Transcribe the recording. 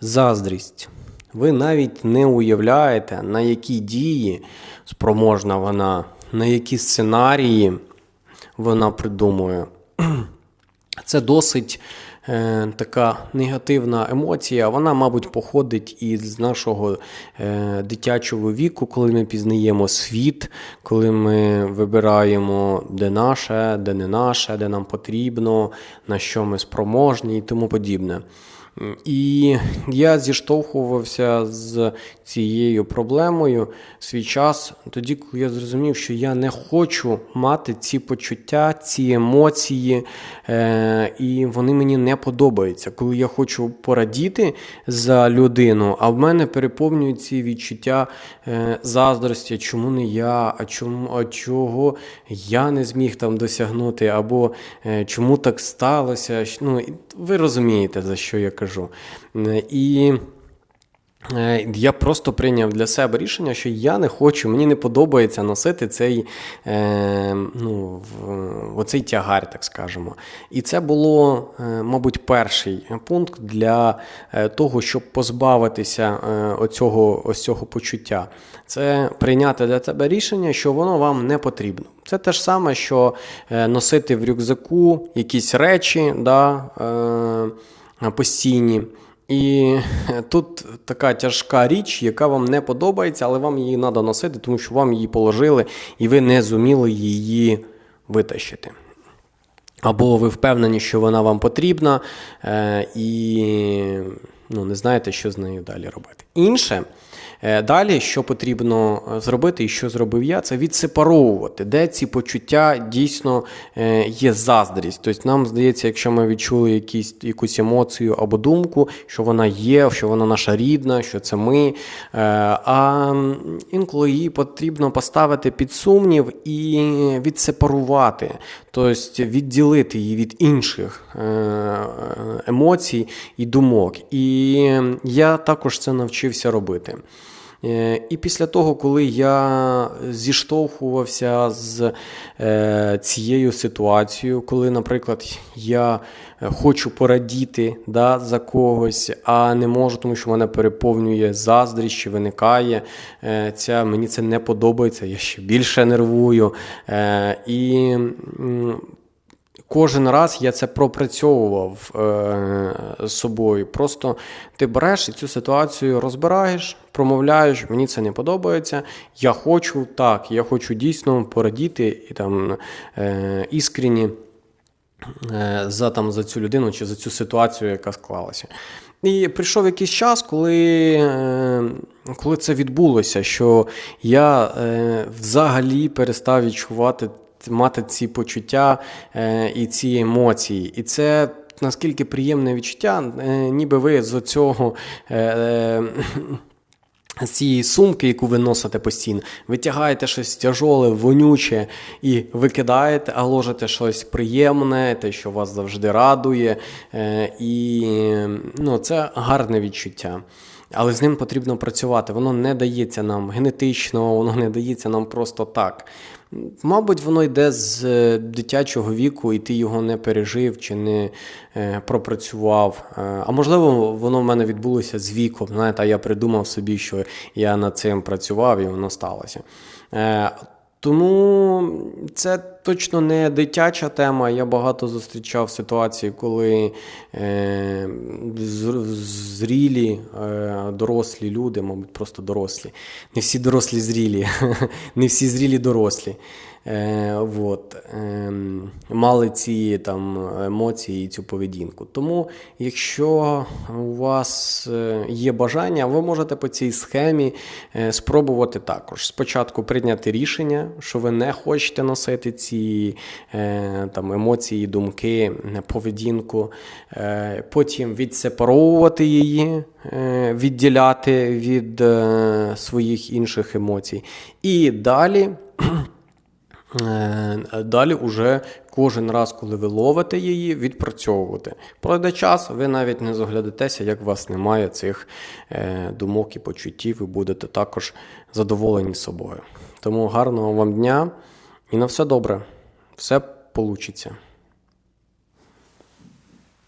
Заздрість. Ви навіть не уявляєте, на які дії спроможна вона, на які сценарії вона придумує. Це досить е, така негативна емоція. Вона, мабуть, походить із нашого е, дитячого віку, коли ми пізнаємо світ, коли ми вибираємо, де наше, де не наше, де нам потрібно, на що ми спроможні і тому подібне. І я зіштовхувався з цією проблемою свій час, тоді, коли я зрозумів, що я не хочу мати ці почуття, ці емоції, е, і вони мені не подобаються. Коли я хочу порадіти за людину, а в мене переповнюють ці відчуття е, заздрості, чому не я, а чому а чого я не зміг там досягнути, або е, чому так сталося. Ну, ви розумієте, за що я кажу. Е, І е, я просто прийняв для себе рішення, що я не хочу, мені не подобається носити цей е, ну, оцей тягар, так скажемо. І це було, е, мабуть, перший пункт для того, щоб позбавитися оцього, ось цього почуття. Це прийняти для тебе рішення, що воно вам не потрібно. Це те ж саме, що носити в рюкзаку якісь речі да, е, постійні. І тут така тяжка річ, яка вам не подобається, але вам її треба носити, тому що вам її положили, і ви не зуміли її витащити. Або ви впевнені, що вона вам потрібна, е, і ну, не знаєте, що з нею далі робити. Інше, е, далі, що потрібно е, зробити, і що зробив я, це відсепаровувати, де ці почуття дійсно е, є заздрість. Тобто, нам здається, якщо ми відчули якісь, якусь емоцію або думку, що вона є, що вона наша рідна, що це ми. е, А інколи її потрібно поставити під сумнів і відсепарувати, тобто відділити її від інших е, емоцій і думок. І я також це навчився робити. Е, І після того, коли я зіштовхувався з е, цією ситуацією, коли, наприклад, я хочу порадіти да, за когось, а не можу, тому що мене переповнює заздрість, чи виникає е, ця, мені це не подобається, я ще більше нервую. І Кожен раз я це пропрацьовував е, з собою. Просто ти береш і цю ситуацію розбираєш, промовляєш, мені це не подобається. Я хочу так, я хочу дійсно порадіти і там е, іскренні е, за, там, за цю людину чи за цю ситуацію, яка склалася. І прийшов якийсь час, коли, е, коли це відбулося, що я е, взагалі перестав відчувати мати ці почуття е, і ці емоції. І це наскільки приємне відчуття, е, ніби ви з цього. Е, з цієї сумки, яку ви носите постійно, витягаєте щось тяжоле, вонюче і викидаєте, а ложите щось приємне, те, що вас завжди радує. І ну, це гарне відчуття. Але з ним потрібно працювати. Воно не дається нам генетично, воно не дається нам просто так. Мабуть, воно йде з е, дитячого віку, і ти його не пережив чи не е, пропрацював. Е, А можливо, воно в мене відбулося з віком. Знаєте, а я придумав собі, що я над цим працював, і воно сталося. Тому це точно не дитяча тема. Я багато зустрічав ситуації, коли е, зрілі, е, дорослі люди, мабуть, просто дорослі. Не всі дорослі зрілі, не всі зрілі дорослі. Е, вот, е, мали ці там емоції і цю поведінку. Тому, якщо у вас е, є бажання, ви можете по цій схемі е, спробувати також. Спочатку прийняти рішення, що ви не хочете носити ці е, там, емоції, думки, е, поведінку, е, потім відсепаровувати її, відділяти від своїх інших емоцій. І далі. Далі уже кожен раз, коли ви ловите її, відпрацьовувати. Пройде час, ви навіть не заглядатеся, як у вас немає цих думок і почуттів, ви будете також задоволені собою. Тому гарного вам дня і на все добре. Все получиться.